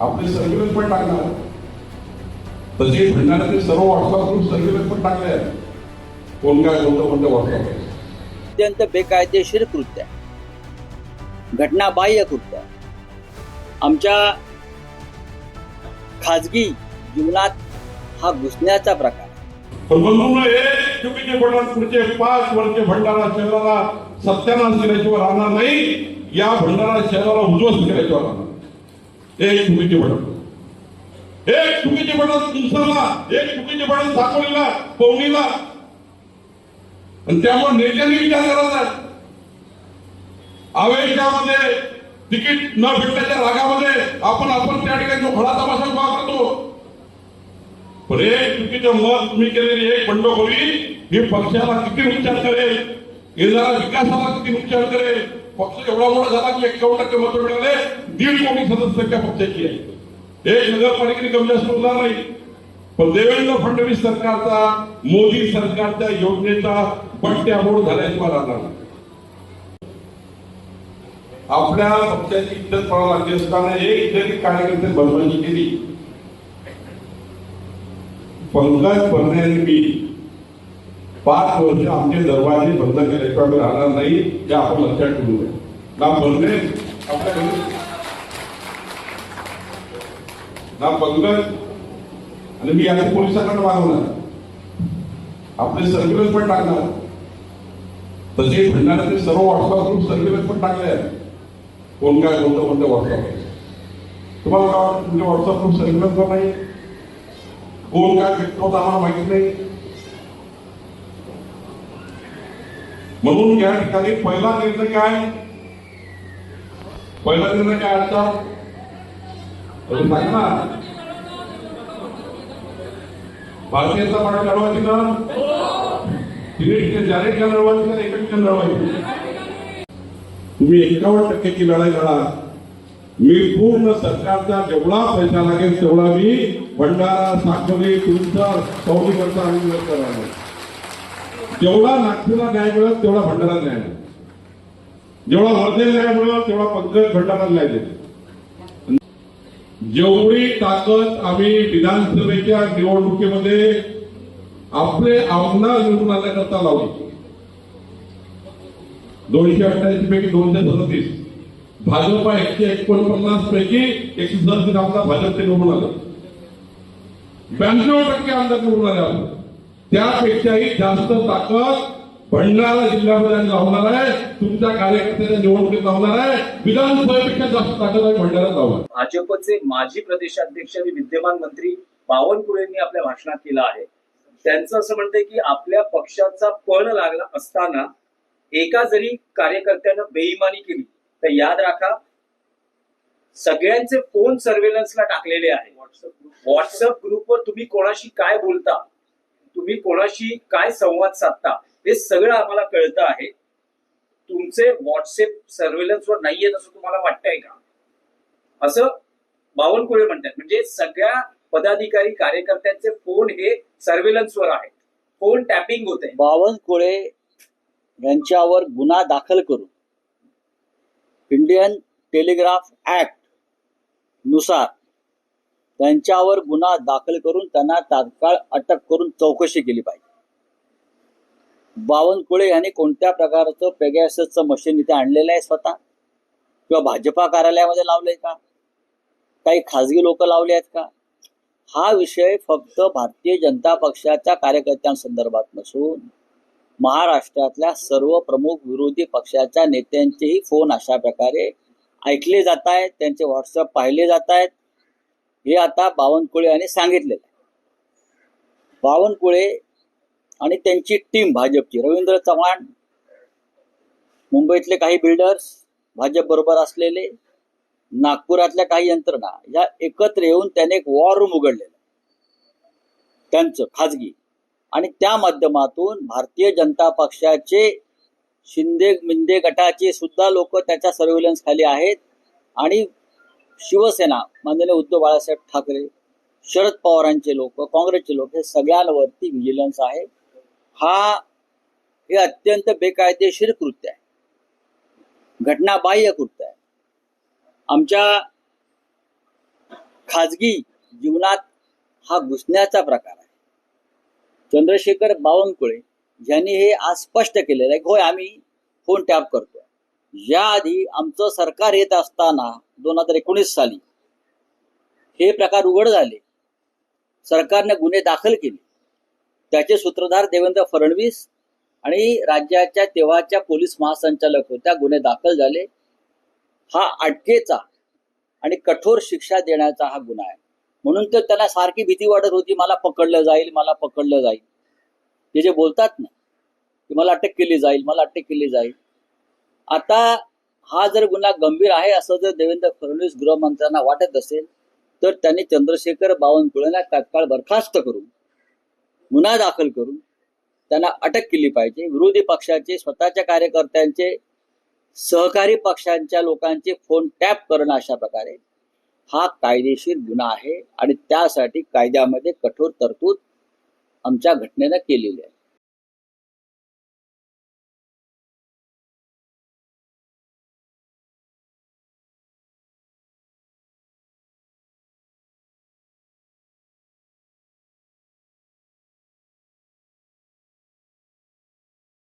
आपले सर्क्युलर पण टाकणार. तसे भंडाऱ्याचे सर्व व्हॉट्सअप ग्रुप सर्क्युलर पण टाकले आहेत. कोण काय कोणतं कोणतं व्हॉट्सअप अत्यंत बेकायदेशीर कृत्य. आहे घटनाबाह्य कृत्य. आमच्या खाजगी जीवनात हा घुसण्याचा प्रकार. चुकीचे पुढचे पाच वर्ष भंडारा शहराला सत्यानाश केल्याशिवाय राहणार नाही. या भंडारा शहराला उद्ध्वस्त केल्याशिवाय राहणार एक चुकीचे पडणार एक चुकीचे पडणार दुसऱ्याला एक चुकीचे पडणार साकोलीला पवनीला. आणि त्यामुळे नेत्यांनी विचार करायचा आवेशामध्ये तिकीट न भेटण्याच्या रागामध्ये आपण आपण त्या ठिकाणी जो फळा वापरतो पण एक चुकीचं मत तुम्ही केलेली एक बंडखोरी ही पक्षाला किती नुकसान करेल? येणारा विकासाला किती नुकसान करेल? पक्ष एवढा मोठा झाला की एक्कावन्न टक्के मत मिळाले. दीड कोटी सदस्य त्या पक्षाची आहे एक नगरपालिकेने कमी जास्त होणार नाही. पण देवेंद्र फडणवीस सरकारचा मोदी सरकारच्या योजनेचा पट्ट्यामोड झाल्याशिवाय मला नाही. आपल्या पक्षाची इज्जत पळा लागली असताना एक जरी कार्यकर्ते बनवायची केली. पंकज भरणे मी पाच वर्ष आमचे दरवाजे बंद केल्याशिवाय आम्ही राहणार नाही हे आपण लक्षात ठेवू नये. ना भरणे आपल्या ना पंकज आणि मी आता पोलिसांकडे मागवणार. आपले सर्क्युलर पण टाकणार. तसे ते सर्व व्हॉट्सअप ग्रुप सर्क्युलर पण टाकले आहेत. कोण काय कोणतं कोणतं व्हॉट्सअप तुम्हाला काय वाटतं तुमचे व्हॉट्सअप ग्रुप सर्क्युलर पण नाही कोण काय भेटतो आम्हाला माहीत नाही. म्हणून या ठिकाणी पहिला निर्णय काय? पहिला निर्णय काय आता ना? भारतीय जनता पार्टी लढवायची ना तिने जाहीर केलं लढवायची ना एकमेकांना लढवायची? तुम्ही एकावन्न टक्क्याची लढाई लढा. मी पूर्ण सरकारचा जेवढा पैसा लागेल तेवढा मी भंडारा साखरे तुमचा सौदीकडचा आणि करणार जेवढा नागपूरला न्याय मिळत तेवढा भंडारा न्याय मिळत जेवढा वर्धेला न्याय मिळेल तेवढा पंकज भंडारा न्याय देत जेवढी ताकद आम्ही विधानसभेच्या निवडणुकीमध्ये आपले आमदार निवडून आणण्याकरता लावली. दोनशे अठ्ठावीस पैकी दोनशे सदतीस. भाजपा एकशे एकोणपन्नास पैकी एकशे सदतीस आमदार भाजपचे निवडून आलं. ब्याण्णव टक्के आमदार निवडून आले आपण. त्यापेक्षाही जास्त ताकद भंडारा जिल्ह्यामध्ये लावणार आहे. तुमच्या कार्यकर्त्याच्या निवडणुकीत लावणार आहे. विधानसभेपेक्षा जास्त ताकद आम्ही भंडाऱ्यात लावणार भाजपचे माजी प्रदेशाध्यक्ष आणि विद्यमान मंत्री बावनकुळेंनी आपल्या भाषणात केलं आहे. त्यांचं असं म्हणतंय की आपल्या पक्षाचा पण लागला असताना एका जरी कार्यकर्त्यानं बेईमानी केली तर याद राखा सगळ्यांचे फोन सर्वेलन्सला टाकलेले आहे व्हॉट्सअप ग्रुपवर तुम्ही कोणाशी काय बोलता? तुम्ही कोणाशी काय संवाद साधता हे सगळं आम्हाला कळतं आहे. तुमचे व्हॉट्सअप सर्वेलन्सवर नाहीयेत असं तुम्हाला वाटतंय का? असं बावनकुळे म्हणतात. म्हणजे सगळ्या पदाधिकारी कार्यकर्त्यांचे फोन हे सर्वेलन्सवर आहेत. फोन टॅपिंग होते बावनकुळे यांच्यावर गुन्हा दाखल करून इंडियन टेलिग्राफ ऍक्टनुसार त्यांच्यावर गुन्हा दाखल करून त्यांना तात्काळ अटक करून चौकशी केली पाहिजे. बावनकुळे यांनी कोणत्या प्रकारचं पेगॅसचं मशीन इथे आणलेलं आहे स्वतः? किंवा भाजपा कार्यालयामध्ये लावलंय का? काही खाजगी लोक लावले आहेत का? हा विषय फक्त भारतीय जनता पक्षाच्या कार्यकर्त्यांसंदर्भात नसून महाराष्ट्रातल्या सर्व प्रमुख विरोधी पक्षाच्या नेत्यांचेही फोन अशा प्रकारे ऐकले जात आहेत त्यांचे व्हॉट्सअप पाहिले जात आहेत. हे आता बावनकुळे यांनी सांगितलेलं आहे. बावनकुळे आणि त्यांची टीम भाजपची. रवींद्र चव्हाण मुंबईतले काही बिल्डर्स भाजप बरोबर असलेले नागपुरातल्या काही यंत्रणा या एकत्र येऊन त्याने एक वॉर रूम उघडलेलं त्यांचं खाजगी. आणि त्या माध्यमातून भारतीय जनता पक्षाचे शिंदे मिंदे गटाचे सुद्धा लोक त्याच्या सर्व्हिलन्स खाली आहेत. आणि शिवसेना माननीय उद्धव बाळासाहेब ठाकरे शरद पवारांचे लोक काँग्रेसचे लोक हे सगळ्यांवरती व्हिजिलन्स आहे. हा हे अत्यंत बेकायदेशीर कृत्य आहे. घटनाबाह्य कृत्य आहे. आमच्या खाजगी जीवनात हा घुसण्याचा प्रकार आहे. चंद्रशेखर बावनकुळे यांनी हे आज स्पष्ट केलेलं आहे होय आम्ही फोन टॅप करतोय. याआधी आमचं सरकार येत असताना दोन हजार एकोणीस साली हे प्रकार उघड झाले. सरकारने गुन्हे दाखल केले. त्याचे सूत्रधार देवेंद्र फडणवीस आणि राज्याच्या तेव्हाच्या पोलीस महासंचालक होत्या गुन्हे दाखल झाले. हा अटकेचा आणि कठोर शिक्षा देण्याचा हा गुन्हा आहे. म्हणून तर त्यांना सारखी भीती वाटत होती मला पकडलं जाईल मला पकडलं जाईल. ते जे बोलतात ना की मला अटक केली जाईल मला अटक केली जाईल. आता हा जर गुन्हा गंभीर आहे असं जर देवेंद्र फडणवीस गृहमंत्र्यांना वाटत असेल तर त्यांनी चंद्रशेखर बावनकुळेला तात्काळ बरखास्त करून गुन्हा दाखल करून त्यांना अटक केली पाहिजे. विरोधी पक्षाचे स्वतःच्या कार्यकर्त्यांचे सहकारी पक्षांच्या लोकांचे फोन टॅप करणं अशा प्रकारे हा कायदेशीर गुन्हा आहे आणि त्यासाठी कायद्यामध्ये कठोर तरतूद आमच्या घटनेनं केलेली आहे.